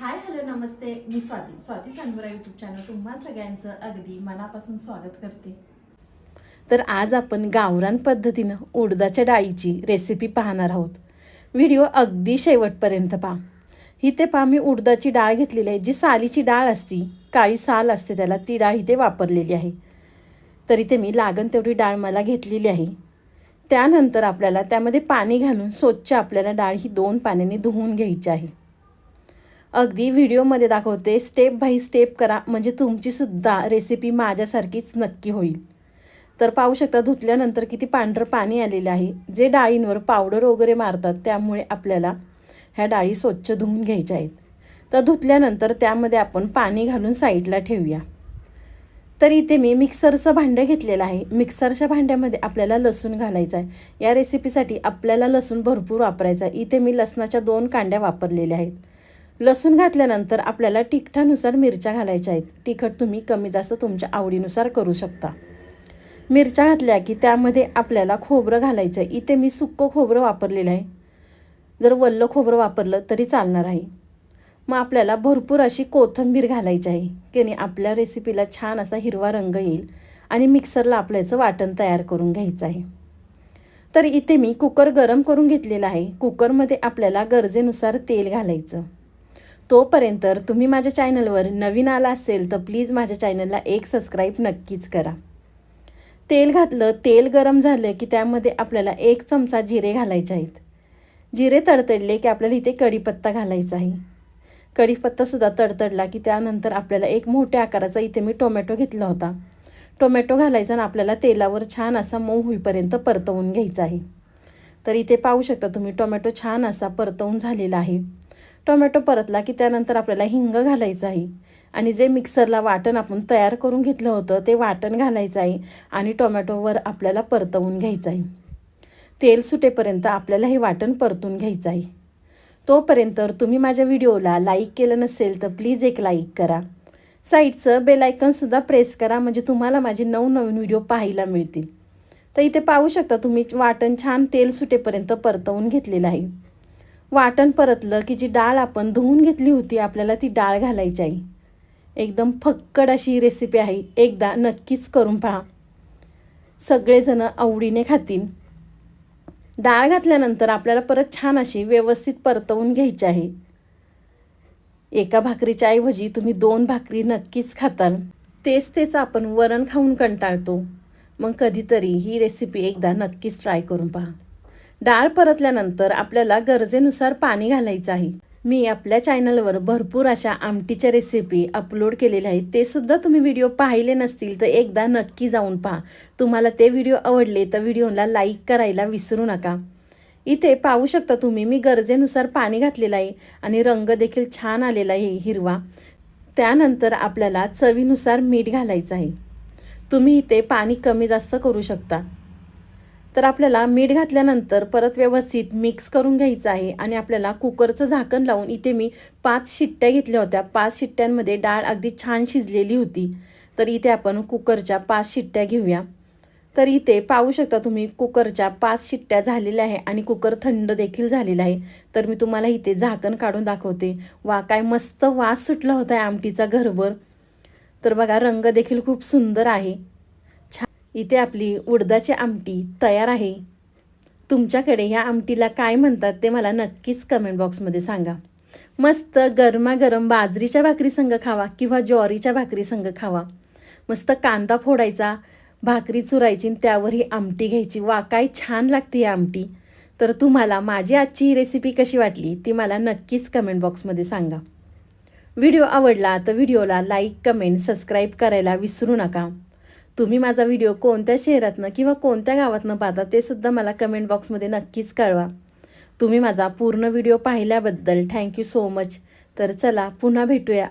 हाय hello नमस्ते. मी Swati. Swati Sangora YouTube channel तुम्हा सगळ्यांचं अगदी मनापासून स्वागत करते. तर आज आपण गावरान पद्धतीनं उडदाच्या डाळीची रेसिपी पाहणार आहोत. व्हिडिओ अगदी शेवटपर्यंत पहा. इथे पहा मी उडदाची डाळ घेतलेली आहे. जी सालीची डाळ असती काळी साल असते त्याला ती डाळ इथे वापरलेली आहे. तर इथे मी लागण तेवढी डाळ मला घेतलेली आहे. त्यानंतर आपल्याला त्यामध्ये पाणी घालून स्वच्छ आपल्याला डाळ ही दोन पाण्याने धुवून घ्यायची आहे. अगदी व्हिडिओमध्ये दाखवते स्टेप बाय स्टेप करा म्हणजे तुमचीसुद्धा रेसिपी माझ्यासारखीच नक्की होईल. तर पाहू शकता धुतल्यानंतर किती पांढरं पाणी आलेलं आहे. जे डाळींवर पावडर वगैरे मारतात त्यामुळे आपल्याला ह्या डाळी स्वच्छ धुवून घ्यायच्या आहेत. तर धुतल्यानंतर त्यामध्ये आपण पाणी घालून साईडला ठेवूया. तर इथे मी मिक्सरचं भांडं घेतलेलं आहे. मिक्सरच्या भांड्यामध्ये आपल्याला लसूण घालायचं आहे. या रेसिपीसाठी आपल्याला लसूण भरपूर वापरायचा आहे. इथे मी लसणाच्या दोन कांड्या वापरलेल्या आहेत. लसूण घातल्यानंतर आपल्याला तिखटानुसार मिरच्या घालायच्या आहेत. तिखट तुम्ही कमी जास्त तुमच्या आवडीनुसार करू शकता. मिरच्या घातल्या की त्यामध्ये आपल्याला खोबरं घालायचं आहे इथे मी सुक्कं खोबरं वापरलेलं आहे. जर वल्लं खोबरं वापरलं तरी चालणार आहे. मग आपल्याला भरपूर अशी कोथिंबीर घालायची आहे. की नाही आपल्या रेसिपीला छान असा हिरवा रंग येईल आणि मिक्सरला आपल्याचं वाटण तयार करून घ्यायचं आहे. तर इथे मी कुकर गरम करून घेतलेला आहे. कुकरमध्ये आपल्याला गरजेनुसार तेल घालायचं. तोपर्यंत तुम्ही माझ्या चॅनलवर नवीन आला असेल तर प्लीज माझ्या चॅनलला एक सबस्क्राईब नक्कीच करा. तेल घातलं तेल गरम झालं की त्यामध्ये आपल्याला एक चमचा जिरे घालायचे आहेत. जिरे तडतडले की आपल्याला इथे कढीपत्ता घालायचा आहे. कढीपत्तासुद्धा तडतडला की त्यानंतर आपल्याला एक मोठ्या आकाराचा इथे मी टोमॅटो घेतला होता. टोमॅटो घालायचा आणि आपल्याला तेलावर छान असा मऊ होईपर्यंत परतवून घ्यायचा आहे. तर इथे पाहू शकता तुम्ही टोमॅटो छान असा परतवून झालेला आहे. टोमॅटो परतला की त्यानंतर आपल्याला हिंग घालायचं आहे. आणि जे मिक्सरला वाटण आपण तयार करून घेतलं होतं ते वाटण घालायचं आहे आणि टोमॅटोवर आपल्याला परतवून घ्यायचं आहे. तेल सुटेपर्यंत आपल्याला हे वाटण परतून घ्यायचं आहे. तोपर्यंत तुम्ही माझ्या व्हिडिओला लाईक केलं नसेल तर प्लीज एक लाईक करा. साईडचं बेलायकनसुद्धा प्रेस करा म्हणजे तुम्हाला माझे नवनवीन व्हिडिओ पाहायला मिळतील. तर इथे पाहू शकता तुम्ही वाटण छान तेल सुटेपर्यंत परतवून घेतलेलं आहे. वाटण परतलं की जी डाळ आपण धुवून घेतली होती आपल्याला ती डाळ घालायची आहे एकदम फक्कड अशी रेसिपी आहे. एकदा नक्कीच करून पहा. सगळेजणं आवडीने खातील. डाळ घातल्यानंतर आपल्याला परत छान अशी व्यवस्थित परतवून घ्यायची आहे. एका भाकरीच्या ऐवजी तुम्ही दोन भाकरी नक्कीच खाताल. तेच तेच आपण वरण खाऊन कंटाळतो. मग कधीतरी ही रेसिपी एकदा नक्कीच ट्राय करून पहा. डाळ परतल्यानंतर आपल्याला गरजेनुसार पाणी घालायचं आहे. मी आपल्या चॅनलवर भरपूर अशा आमटीच्या रेसिपी अपलोड केलेल्या आहेत. ते सुद्धा तुम्ही व्हिडिओ पाहिले नसतील तर एकदा नक्की जाऊन पहा. तुम्हाला ते व्हिडिओ आवडले तर व्हिडिओला लाईक करायला विसरू नका. इथे पाहू शकता तुम्ही मी गरजेनुसार पाणी घातलेलं आहे आणि रंग देखील छान आलेला आहे हिरवा. त्यानंतर आपल्याला चवीनुसार मीठ घालायचं आहे. तुम्ही इथे पाणी कमी जास्त करू शकता. तर आपल्याला मीठ घातल्यानंतर परत व्यवस्थित मिक्स करून घ्यायचं आहे आणि आपल्याला कुकरचं झाकण लावून इथे मी पाच शिट्ट्या घेतल्या होत्या. पाच शिट्ट्यांमध्ये डाळ अगदी छान शिजलेली होती. तर इथे आपण कुकरच्या पाच शिट्ट्या घेऊया. तर इथे पाहू शकता तुम्ही कुकरच्या पाच शिट्ट्या झालेल्या आहे आणि कुकर थंड देखील झालेला आहे. तर मी तुम्हाला इथे झाकण काढून दाखवते. वा काय मस्त वास सुटला होता आहे आमटीचा घरभर. तर बघा रंग देखील खूप सुंदर आहे. इथे आपली उडदाची आमटी तयार आहे. तुमच्याकडे ह्या आमटीला काय म्हणतात ते मला नक्कीच कमेंट बॉक्समध्ये सांगा. मस्त गरमागरम बाजरीच्या भाकरीसंग खावा किंवा ज्वारीच्या भाकरी संग खावा. मस्त कांदा फोडायचा भाकरी चुरायची आणि त्यावर ही आमटी घ्यायची. वा काय छान लागते ही आमटी. तर तुम्हाला माझी आजची ही रेसिपी कशी वाटली ती मला नक्कीच कमेंट बॉक्समध्ये सांगा. व्हिडिओ आवडला तर व्हिडिओला लाईक कमेंट सबस्क्राईब करायला विसरू नका. तुम्ही माझा व्हिडिओ कोणत्या शहरातनं किंवा कोणत्या गावातनं पाहता ते सुद्धा मला कमेंट बॉक्समध्ये नक्कीच कळवा. तुम्ही माझा पूर्ण व्हिडिओ पाहिल्याबद्दल थँक्यू सो मच तर चला पुन्हा भेटूया.